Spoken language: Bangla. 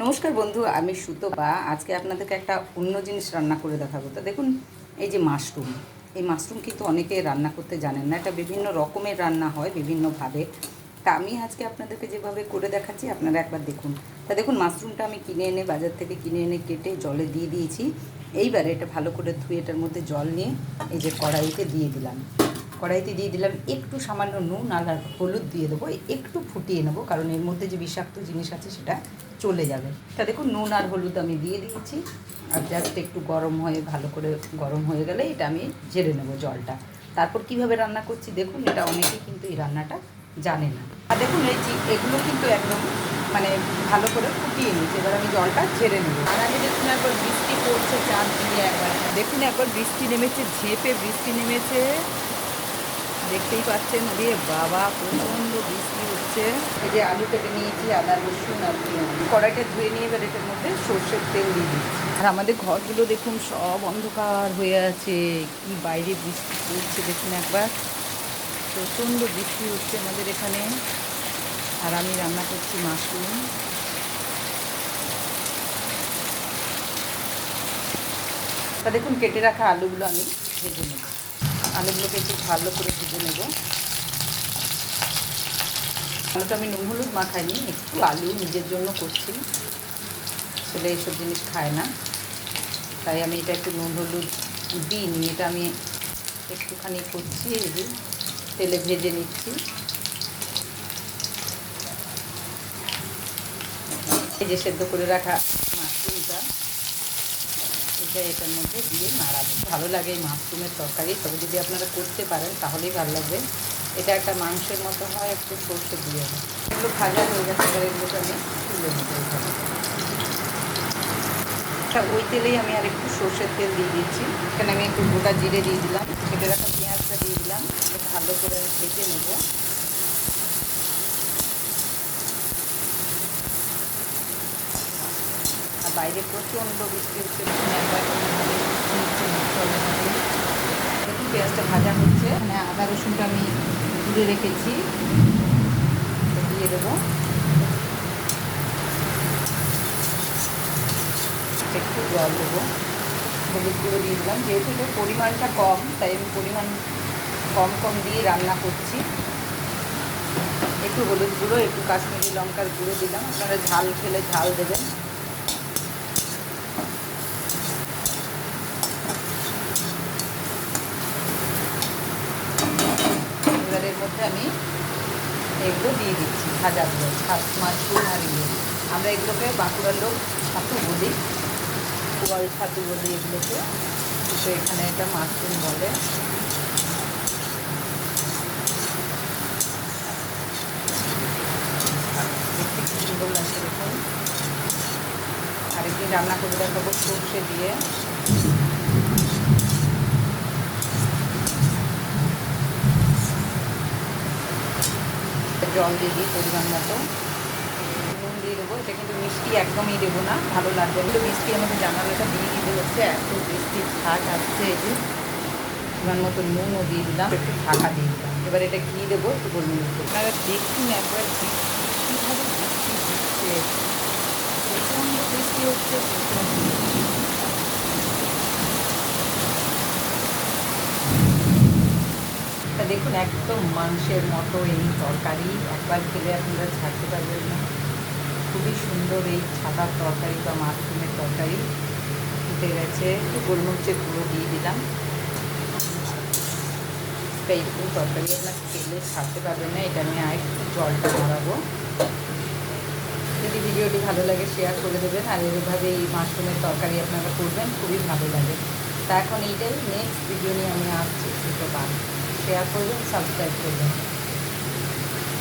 নমস্কার বন্ধু, আমি সুতপা। আজকে আপনাদেরকে একটা অন্য জিনিস রান্না করে দেখাবো। তো দেখুন, এই যে মাশরুম, এই মাশরুম কিন্তু অনেকে রান্না করতে জানেন না। এটা বিভিন্ন রকমের রান্না হয়, বিভিন্নভাবে। তা আমি আজকে আপনাদেরকে যেভাবে করে দেখাচ্ছি, আপনারা একবার দেখুন। তা দেখুন, মাশরুমটা আমি কিনে এনে, বাজার থেকে কিনে এনে কেটে জলে দিয়ে দিয়েছি। এইবারে এটা ভালো করে ধুয়ে এটার মধ্যে জল নিয়ে এই যে কড়াইতে দিয়ে দিলাম। কড়াইতে দিয়ে দিলাম একটু সামান্য নুন আর হলুদ দিয়ে দেবো একটু ফুটিয়ে নেব কারণ এর মধ্যে যে বিষাক্ত জিনিস আছে সেটা চলে যাবে। তা দেখুন নুন আর হলুদ আমি দিয়ে দিয়েছি আর জাস্ট একটু গরম হয়ে ভালো করে গরম হয়ে গেলে এটা আমি ঝেড়ে নেব জলটা। তারপর কীভাবে রান্না করছি দেখুন এটা অনেকেই কিন্তু এই রান্নাটা জানে না। আর দেখুন এই এগুলো কিন্তু একদম মানে ভালো করে ফুটিয়ে নিয়েছি এবার আমি জলটা ঝেড়ে নেব। আর আমি দেখুন একবার বৃষ্টি পড়ছে চাঁদ দিয়ে একবার। দেখুন একবার বৃষ্টি নেমেছে ঝেঁপে বৃষ্টি নেমেছে। দেখতেই পাচ্ছেন রে বাবা প্রচণ্ড বৃষ্টি হচ্ছে। এই যে আলু কেটে নিয়েছি আদা রসুন আর কড়াইটা ধুয়ে নিয়ে এবার এটার মধ্যে সর্ষের তেল দিয়ে দিচ্ছি। আর আমাদের ঘরগুলো দেখুন সব অন্ধকার হয়ে আছে। কি বাইরে বৃষ্টি পড়ছে দেখুন একবার। প্রচণ্ড বৃষ্টি হচ্ছে আমাদের এখানে। আর আমি রান্না করছি মাশরুম। তা দেখুন কেটে রাখা আলুগুলো আমি ভেজে নেব। আলুগুলোকে একটু ভালো করে ভেজে নেব। আলুটা আমি নুন হলুদ মাখাইনি, একটু আলু নিজের জন্য করছি। ছেলে এইসব জিনিস খায় না। তাই আমি এটা একটু নুন হলুদ দিইনি, এটা আমি একটুখানি করছি এই তেলে ভেজে নিচ্ছি। এই যে সেদ্ধ করে রাখা মাশরুমটা। এটা এটার মধ্যে দিয়ে নাড়াবো ভালো লাগে এই মাশরুমের তরকারি। তবে যদি আপনারা করতে পারেন, তাহলেই ভালো লাগবে। এটা একটা মাংসের মতো হয়, একটু সর্ষে দিয়ে হয়। এগুলো ভাজা হয়ে গেছে, এবার এগুলোকে আমি তুলে নিতে আচ্ছা ওই তেলেই আমি আর একটু সর্ষের তেল দিয়ে দিচ্ছি। এখানে আমি একটু গোটা জিরে দিয়ে দিলাম। কেটে রাখা পেঁয়াজটা দিয়ে দিলাম। ভালো করে ভেজে নেব। বাইরে প্রচণ্ড বৃষ্টি হচ্ছে দেখুন, পেঁয়াজটা ভাজা হচ্ছে। মানে আদা রসুনটা আমি তুলে রেখেছি। দিয়ে দেবো। একটু জল দেবো। হলুদ গুঁড়ো দিয়ে দিলাম। যেহেতু এটার পরিমাণটা কম, তাই আমি পরিমাণ কম কম দিয়ে রান্না করছি। একটু হলুদ গুঁড়ো, একটু কাশ্মীরি লঙ্কার গুঁড়ো দিলাম। আপনারা ঝাল খেলে ঝাল দেবেন এবার এর মধ্যে আমি এগুলো দিয়ে দিচ্ছি ভাজাগুলো মাশরুম আর এগুলো আমরা এগুলোকে বাঁকুড়ার লোক ছাতু বলি কুয়াল ছাতু বলি এগুলোকে। তো এখানে এটা মাশরুম বলে। দেখতে কি সুন্দর লাগছে দেখুন। রান্না করে দেখাবো সর্ষে দিয়ে। জল দিয়ে দিই পরিমাণ মতো। নুন দিয়ে দেবো, এটা কিন্তু মিষ্টি একদমই দেবো না, ভালো লাগবে কিন্তু মিষ্টি আমাকে জানালাটা দিয়ে দিতে হচ্ছে, এত মিষ্টি ছাট আসছে এই যে। পরিমাণ মতো নুনও দিয়ে দিলাম, একটু ঢাকা দিয়ে দিলাম। এবার এটা ঘি দেবো, একটু গোলমরিচ দেবো। আপনারা দেখুন একবার কীভাবে বৃষ্টি হচ্ছে। প্রচণ্ড বৃষ্টি হচ্ছে প্রচণ্ড দেখুন, একদম মাংসের মতো এই তরকারি। একবার খেলে আপনারা ছাড়তে পারবেন না। খুবই সুন্দর এই ছাতার তরকারি বা মাশরুমের তরকারি। ফুটে গেছে। একটু গোলমরিচের গুঁড়ো দিয়ে দিলাম। তা এইরকম তরকারি আপনার খেলে ছাড়তে পারবেন না। এটা আমি আর একটু জলটা মারাবো যদি ভিডিওটি ভালো লাগে শেয়ার করে দেবেন। আর এইভাবে এই মাশরুমের তরকারি আপনারা করবেন, খুবই ভালো লাগে। তা এখন এইটাই। নেক্সট ভিডিও নিয়ে আমি আসছি। দুটো বার শেয়ার করবেন সাবস্ক্রাইব করবেন।